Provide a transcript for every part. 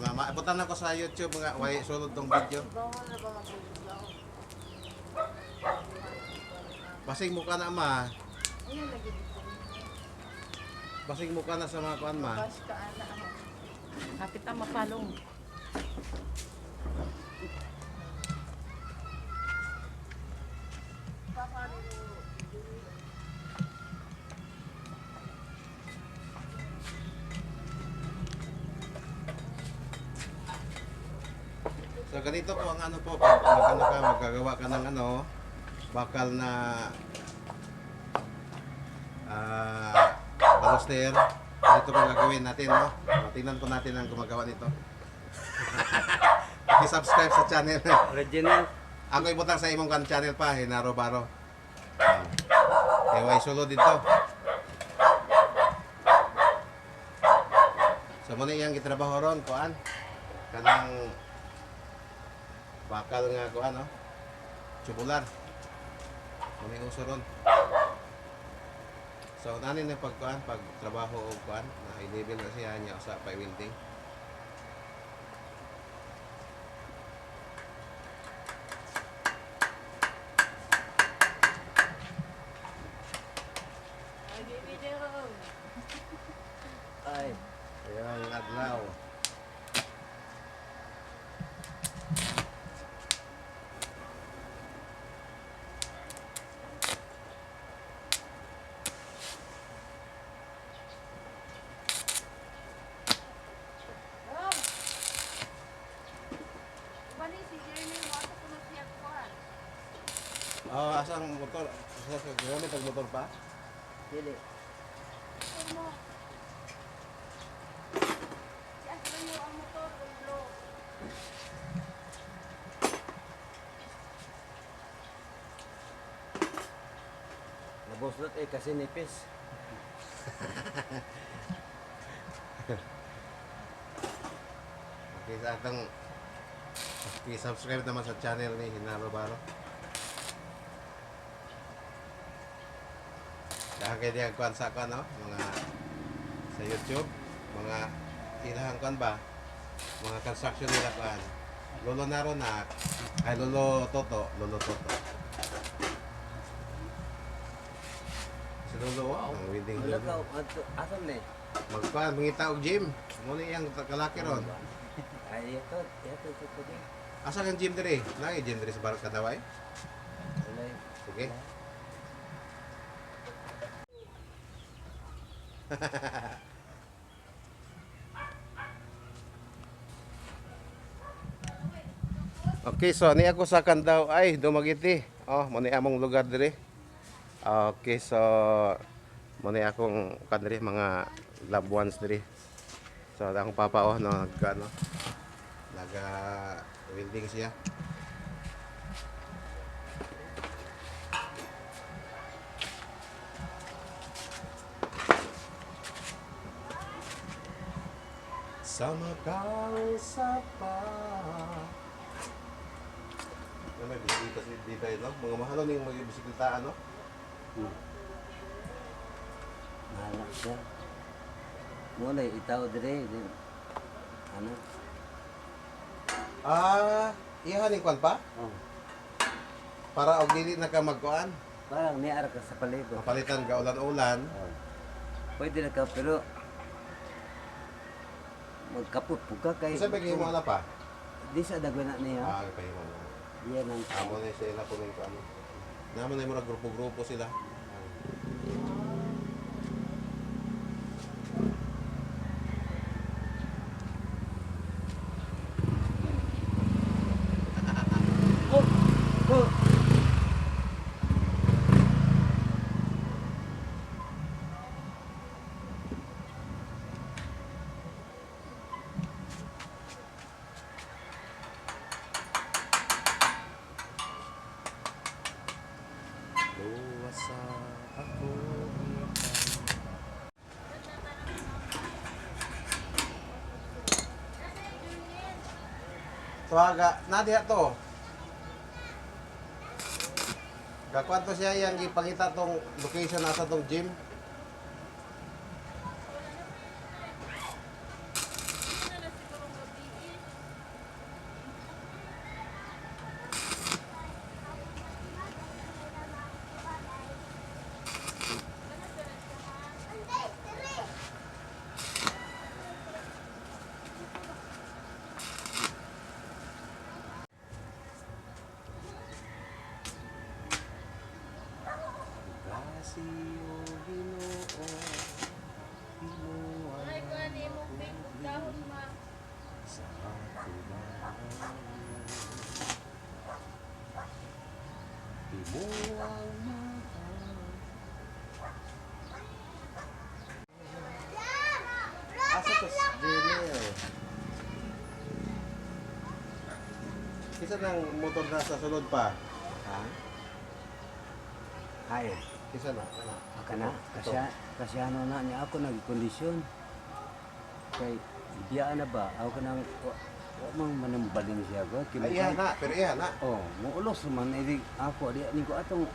mama. Ipunta na ko sa YouTube nga. Way sulod tong video. Bawal na ba mag-vlog? Basing mo ka na ma. Basing mo ka na sa mga kuan ma. Kapit ang mapalong. So ganito po ang ano po, pag mag, ano ka, magagawa ka ng ano, bakal na ah baluster. Ganito po gagawin natin, no? Tingnan po natin ang gumagawa nito. I-subscribe sa channel. Original. Ako ibutang sa imong kan channel pa, Hinaro Baro. Uh, Ewa isulo dito. So muna iyang gitrabaho ron, kuan. Kanang bakal nga kuan, no? Tubular. Muna yung uso ron. So nanin na pagkuan, pag trabaho o kuan, na i-level na siya niya sa pa-welding. Ay, video. Ay. Ayang adlaw. Oh! Bali, si Jeremy, wala ko na siya kuhan. Oh, asang motor? Asa sa gamit ang motor pa? Dili. Ano mo? Si Aslan mo ang motor, ang blow. Nabuslot eh kasi nipis. Okay, sa atong i-subscribe naman sa channel ni Hinaro Baro. Kayo diyan sa kuan, no? Mga sa YouTube, mga ilahang kuan ba? Mga construction nila kuan. Lolo Naro na, ay Lolo Toto, Lolo Toto. Si Lolo, wow. ang wedding Lolo. asan ni? Magkuan, mangita og gym. Muna iyang kalaki ron. Ay, ito, ito, ito, ito, ito. Asa kang gym dire? Nang gym dire sa Barang Kadaway? Eh. Sige. Okay, so ni ako sa Kandaw ay dumagiti. Oh, mo ni among lugar dire. Okay, so mo ni akong kan dire mga loved ones dire. So akong papa oh no nag ano, naga welding siya. Sama kang sapa. Ano may bisikleta si Di tayo, no? Mga mahalo ning mga bisikleta, ano? Malak siya. Muna, itaw dire. Ano? Ah, iya ning kwan pa? Oh. Para og dili na ka magkuan. Parang niar ka sa paligo. Mapalitan ka ulan-ulan. Oh. Pwede na ka, pero magkapot po ka kay... Isa bigay mo na pa. Di sa dagwana niya. Ah, kay mo. Yan ang... Amo na sila po ning kwan. Naman na mo na grupo-grupo sila. Oh! Oh! Luwas sa ako. Tuwaga, nadiha to. Gakwanto siya yang ipakita tong location nasa tong gym. sa iyo, Ginoo. Binuwang Ay, ko ani mo bingkog dahon ma. sa atubangan. Binuwang mahal. Asa to si Jenny? Isa ng motor na sa sunod pa. Ha? Ay, Isa na. Ano? aka na. Kasi, kasi ano na niya ako nagkondisyon. Kay, biyaan na ba? Ako ka nang, wa wa mang manambalin siya ko. Ay, iya na. Pero iya na. Oh, muulos man edi ako di ni ko atong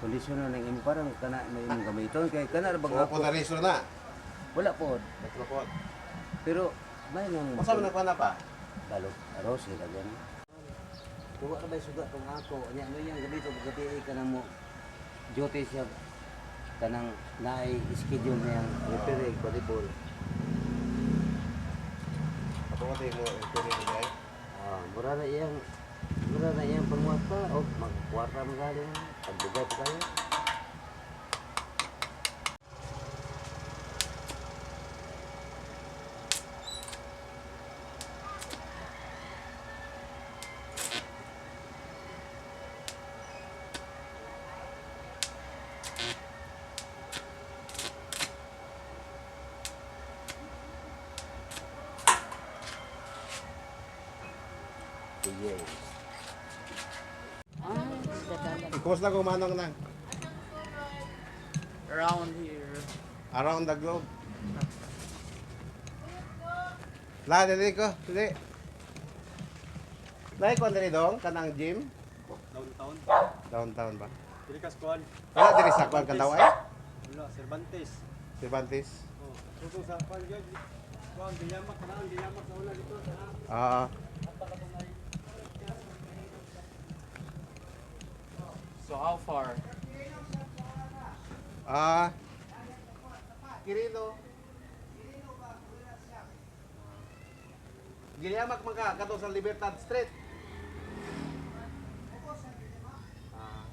kondisyon na ng imo parang kana may imong gamiton kay kana ra bang ako po na na. wala po Ito po. pero may nang Masa mo na pa? balot aros sila gan Tuwa ka ba suga tong ako ano yang gabi to gabi ka na mo duty siya kanang naay schedule niya referee volleyball Ako ko tayo mo. Rin niya. ah mura na iyang mura na iyang pangwat pa o magkwarta mo galing pagdugay pa kayo Ay, dadala. Kumusta ko manong na? Around here. Around the globe. La, dili ko. Dili. Lai ko dili dong kanang gym Downtown. downtown ba? Dili ka squad. Wala diri sa kwan kan daw ay. Wala, Cervantes. Cervantes. Oh, suso sa kwan gyud. Kwan diyamak na, diyamak sa una dito sa Oo. So how far? Ah. Kirino. Giliamak man ka kato sa Libertad Street. Ah.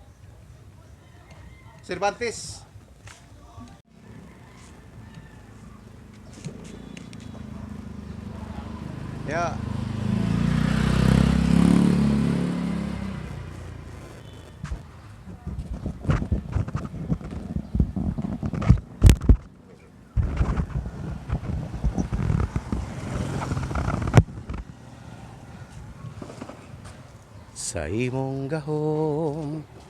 Cervantes. Yeah. サイモンガホー